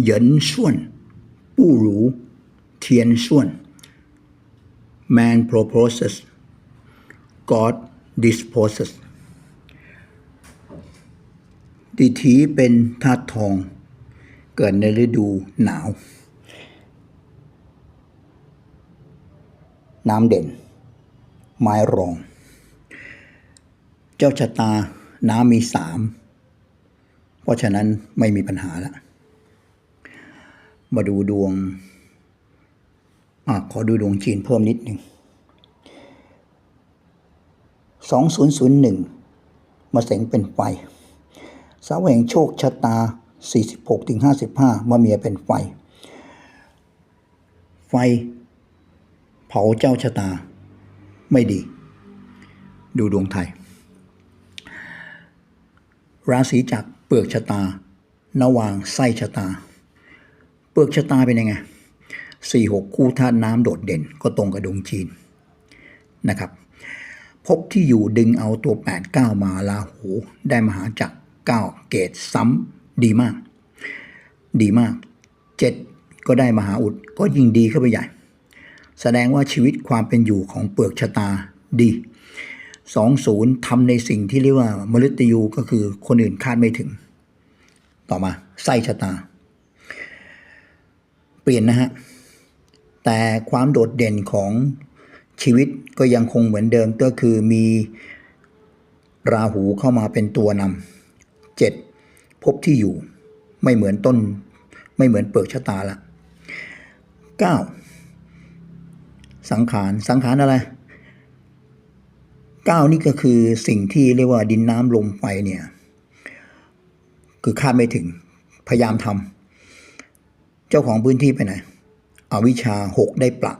เหยินส่วนผู้รู้เทียนส่วน man proposes God disposes ดีทีเป็นธาตุทอง เกิดในฤดูหนาว น้ำเด่น ไม้รอง เจ้าชะตาน้ำมีสาม เพราะฉะนั้นไม่มีปัญหาแล้ว มาดูดวงอขอดูดวงจีนเพิ่มนิดหนึ่งสองศูนย์ศูนย์หนึ่งมาเสงเป็นไฟเสาแห่งโชคชะตา 46ถึง55 มาเมียเป็นไฟ ไฟ เผาเจ้าชะตา ไม่ดี ดูดวงไทย ราศีจักรเปลือกชะตานวางไส้ชะตา เปลือกชะตาเป็นยังไงสี่หกคู่ธาตุน้ำโดดเด่นก็ตรงกับดวงจีนนะครับพบที่อยู่ดึงเอาตัว 8 9 มาลาหูได้มหาจักร9เกตซ้ำดีมาก ดีมาก 7 ก็ได้มหาอุดก็ยิ่งดีเข้าไปใหญ่ แสดงว่าชีวิตความเป็นอยู่ของเปลือกชะตาดี20ทำในสิ่งที่เรียกว่ามฤตยูก็คือคนอื่นคาดไม่ถึง ต่อมาไส้ชะตา เปลี่ยนนะฮะ แต่ความโดดเด่นของชีวิตก็ยังคงเหมือนเดิมก็คือมีราหูเข้ามาเป็นตัวนำเจ็ดพบที่อยู่ไม่เหมือนต้น ไม่เหมือนเปลือกชะตาละเก้าสังขารสังขารอะไรเก้านี่ก็คือสิ่งที่เรียกว่าดินน้ำลมไฟเนี่ย คือคาดไม่ถึงพยายามทำ เจ้าของพื้นที่ไปไหนอวิชาหกได้ประ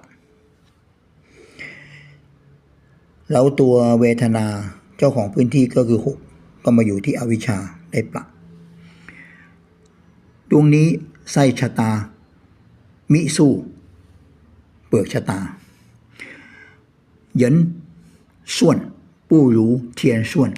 แล้วตัวเวทนาเจ้าของพื้นที่ก็คือหกก็มาอยู่ที่อวิชาได้ประดวงนี้ไส้ชะตา มิสู้เปลือกชะตาเหยินส่วน ปู้รู้เทียนส่วน